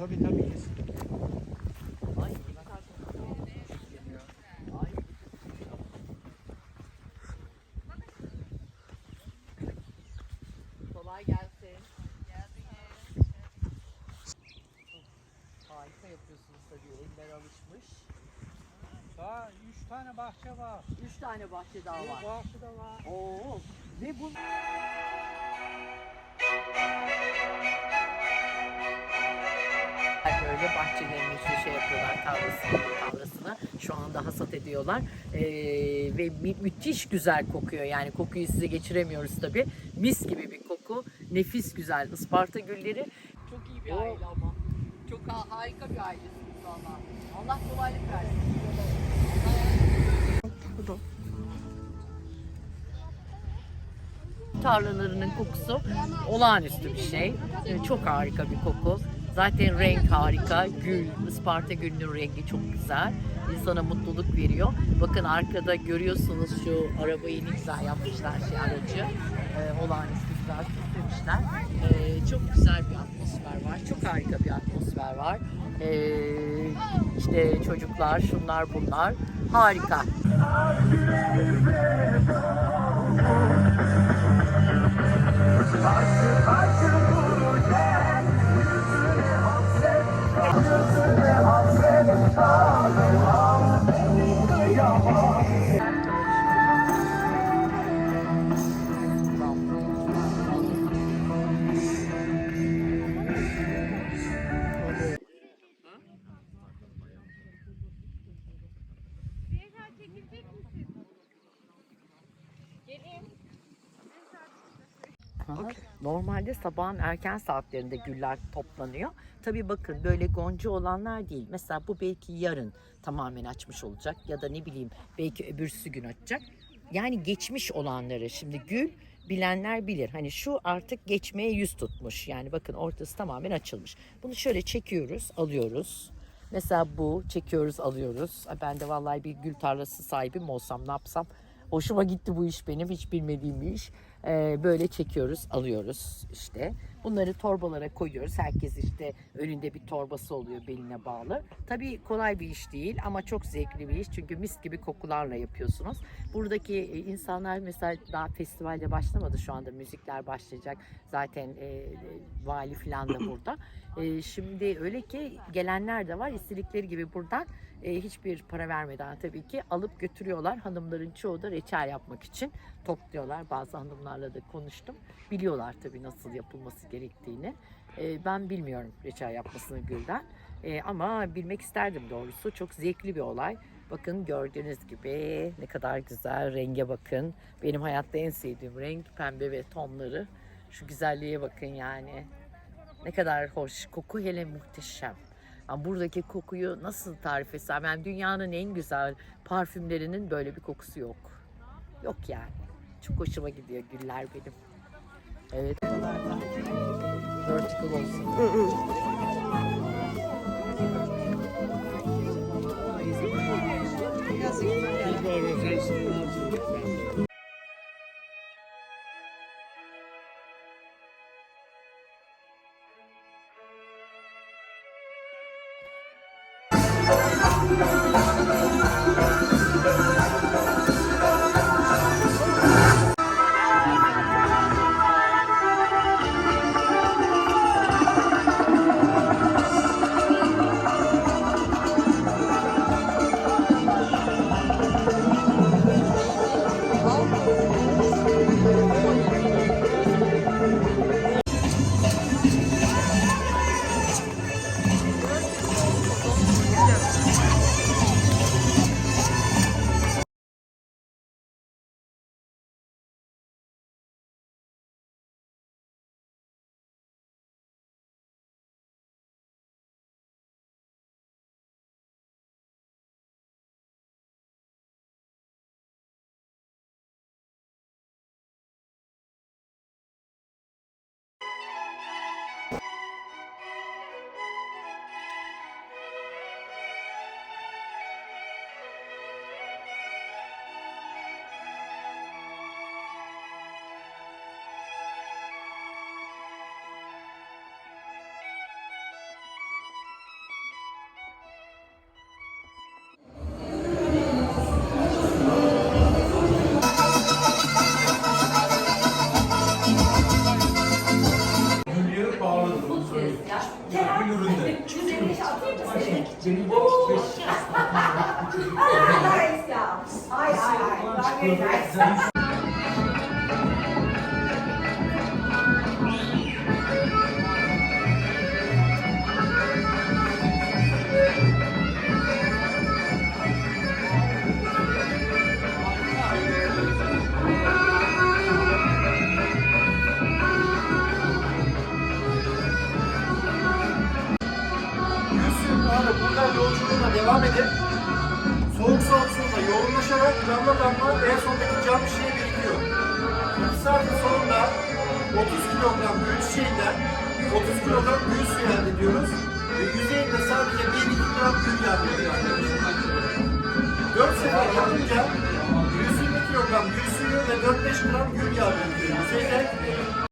Tabii tabii. Ay. Kolay gelsin. Harika yapıyorsunuz tabii. Eller alışmış. Daha üç tane bahçe var. Üç tane bahçe daha Bir var. bahçe de var. Oo. Ve bu böyle bahçelerini işte şey yapıyorlar tarlasını, tarlasını şu anda hasat ediyorlar. Ee, ve mü- müthiş güzel kokuyor. Yani kokuyu size geçiremiyoruz tabi mis gibi bir koku. Nefis güzel Isparta gülleri. Çok iyi bir aile ama. Çok ha- harika bir ailesiniz valla. Allah kolaylık versin. Tarlalarının kokusu olağanüstü bir şey. Ee, Çok harika bir koku. Zaten renk harika. Gül, Isparta gülünün rengi çok güzel. İnsana mutluluk veriyor. Bakın arkada görüyorsunuz şu arabayı ne güzel yapmışlar şey aracı. Ee, olağanüstü güzel süslemişler. Ee, çok güzel bir atmosfer var. Çok harika bir atmosfer var. Ee, işte çocuklar, şunlar bunlar. Harika. Zehra Aha. Normalde sabahın erken saatlerinde güller toplanıyor. Tabii bakın böyle gonca olanlar değil. Mesela bu belki yarın tamamen açmış olacak ya da ne bileyim belki öbürsü gün açacak. Yani geçmiş olanları şimdi gül bilenler bilir. Hani şu artık geçmeye yüz tutmuş. Yani bakın ortası tamamen açılmış. Bunu şöyle çekiyoruz, alıyoruz. Mesela bu çekiyoruz, alıyoruz. Ben de vallahi bir gül tarlası sahibim olsam ne yapsam? Hoşuma gitti bu iş benim. Hiç bilmediğim bir iş. Ee, böyle çekiyoruz, alıyoruz işte. Bunları torbalara koyuyoruz. Herkes işte önünde bir torbası oluyor beline bağlı. Tabii kolay bir iş değil ama çok zevkli bir iş. Çünkü mis gibi kokularla yapıyorsunuz. Buradaki e, insanlar mesela daha festivalde başlamadı şu anda. Müzikler başlayacak. Zaten e, e, vali falan da burada. E, şimdi öyle ki gelenler de var. İstedikleri gibi buradan e, hiçbir para vermeden tabii ki alıp götürüyorlar. Hanımların çoğu da reçel yapmak için topluyorlar. Bazı hanımlarla da konuştum. Biliyorlar tabii nasıl yapılması gerektiğini. E, ben bilmiyorum reçel yapmasını gülden. E, ama bilmek isterdim doğrusu. Çok zevkli bir olay. Bakın gördüğünüz gibi ne kadar güzel renge bakın. Benim hayatta en sevdiğim renk pembe ve tonları. Şu güzelliğe bakın yani. Ne kadar hoş. Koku hele muhteşem. Ama buradaki kokuyu nasıl tarif etsem? Yani dünyanın en güzel parfümlerinin böyle bir kokusu yok. Yok yani. Çok hoşuma gidiyor güller benim. Evet. Vertical olsun. Bu üründe. Ay ay ay. Very nice. Devam edip soğuk soğuk suyla yoğunlaşarak damla damla en sondaki cam şişeye birikiyor. 2 saatin sonunda 30 kilogram gül çiçeğinden 30 kilogram gül suyu elde